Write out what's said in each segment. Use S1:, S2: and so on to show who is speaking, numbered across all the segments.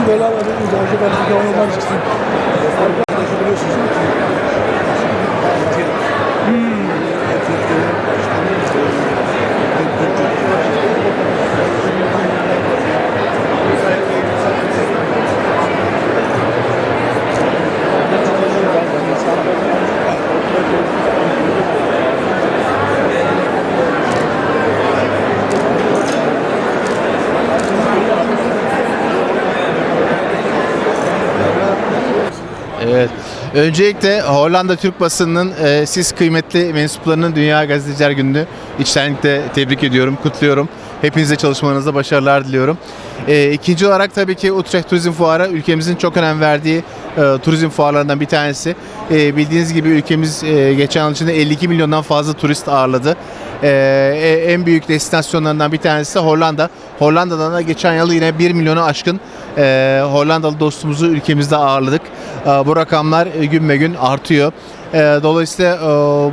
S1: İkisi beraber olunca acaba bir havalar çıksın. Arkadaşı
S2: Evet. Öncelikle Hollanda Türk basınının e, siz kıymetli mensuplarının Dünya Gazeteciler Günü'nü içtenlikle tebrik ediyorum, kutluyorum. Hepinize çalışmalarınızda başarılar diliyorum. E, ikinci olarak tabii ki Utrecht Turizm Fuarı ülkemizin çok önem verdiği e, turizm fuarlarından bir tanesi. E, bildiğiniz gibi ülkemiz e, geçen yıl içinde 52 milyondan fazla turist ağırladı. E, e, en büyük destinasyonlarından bir tanesi de Hollanda. Hollanda'dan da geçen yıl yine 1 milyonu aşkın e, Hollandalı dostumuzu ülkemizde ağırladık. E, bu rakamlar e, günbe gün artıyor. E, dolayısıyla e,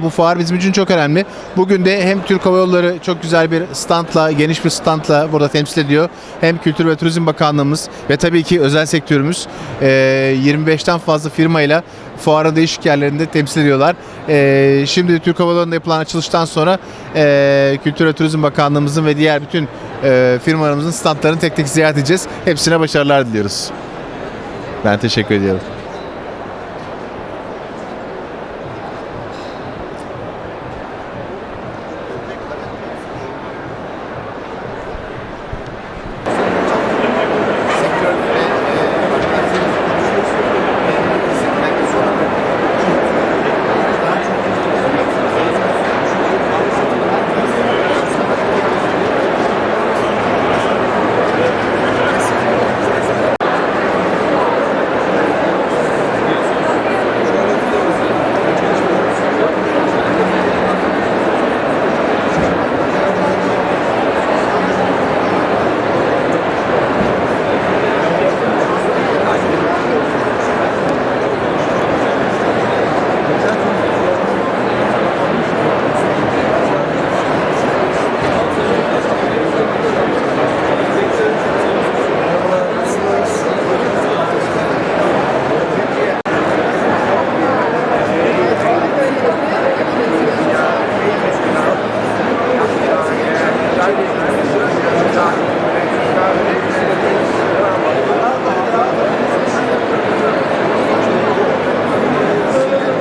S2: bu fuar bizim için çok önemli. Bugün de hem Türk Hava Yolları çok güzel bir standla, geniş bir standla burada temsil ediyor. Hem Kültür ve Turizm Bakanlığımız ve tabii ki özel sektörümüz e, 25'ten fazla firmayla fuarın değişik yerlerinde temsil ediyorlar. E, şimdi Türk Hava Yolları'nda yapılan açılıştan sonra e, Kültür ve Turizm Bakanlığımızın ve diğer bütün e, firmalarımızın standlarını tek tek ziyaret edeceğiz. Hepsine başarılar diliyoruz. Ben teşekkür ediyorum.